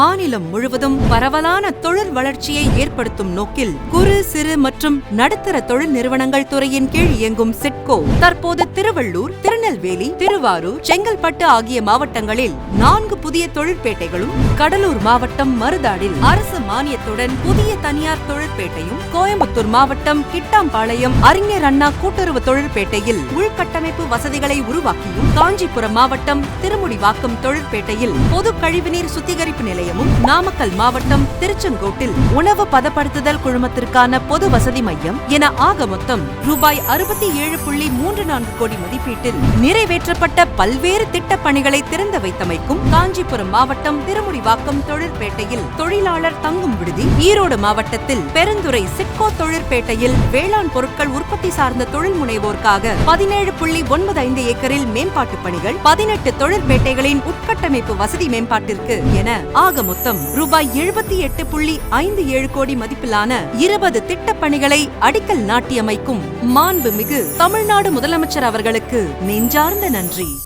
On. மாநிலம் முழுவதும் பரவலான தொழில் வளர்ச்சியை ஏற்படுத்தும் நோக்கில் குறு சிறு மற்றும் நடுத்தர தொழில் நிறுவனங்கள் துறையின் கீழ் இயங்கும் சிட்கோ தற்போது திருவள்ளூர் திருநெல்வேலி திருவாரூர் செங்கல்பட்டு ஆகிய மாவட்டங்களில் நான்கு புதிய தொழிற்பேட்டைகளும் கடலூர் மாவட்டம் மருதாடில் அரசு மானியத்துடன் புதிய தனியார் தொழிற்பேட்டையும் கோயம்புத்தூர் மாவட்டம் கிட்டாம்பாளையம் அறிஞர் அண்ணா கூட்டுறவு தொழிற்பேட்டையில் உள்கட்டமைப்பு வசதிகளை உருவாக்கியும் காஞ்சிபுரம் மாவட்டம் திருமுடிவாக்கம் தொழிற்பேட்டையில் பொது கழிவுநீர் சுத்திகரிப்பு நிலையமும் நாமக்கல் மாவட்டம் திருச்செங்கோட்டில் உணவு பதப்படுத்துதல் குழுமத்திற்கான பொது வசதி மையம் என ஆக மொத்தம் ரூபாய் அறுபத்தி ஏழு புள்ளி மூன்று நான்கு கோடி மதிப்பீட்டில் நிறைவேற்றப்பட்ட பல்வேறு திட்டப் பணிகளை திறந்து வைத்தமைக்கும் காஞ்சிபுரம் மாவட்டம் திருமுடிவாக்கம் தொழிற்பேட்டையில் தொழிலாளர் தங்கும் விடுதி ஈரோடு மாவட்டத்தில் பெருந்துறை சிட்கோ தொழிற்பேட்டையில் வேளாண் பொருட்கள் உற்பத்தி சார்ந்த தொழில் முனைவோருக்காக பதினேழு புள்ளி ஒன்பது ஐந்து ஏக்கரில் மேம்பாட்டு பணிகள் பதினெட்டு தொழிற்பேட்டைகளின் உட்கட்டமைப்பு வசதி மேம்பாட்டிற்கு என ஆக மொத்தம் ரூபாய் எழுபத்தி எட்டு புள்ளி ஐந்து ஏழு கோடி மதிப்பிலான இருபது திட்ட பணிகளை அடிக்கல் நாட்டியமைக்கும் மாண்புமிகு தமிழ்நாடு முதலமைச்சர் அவர்களுக்கு நெஞ்சார்ந்த நன்றி.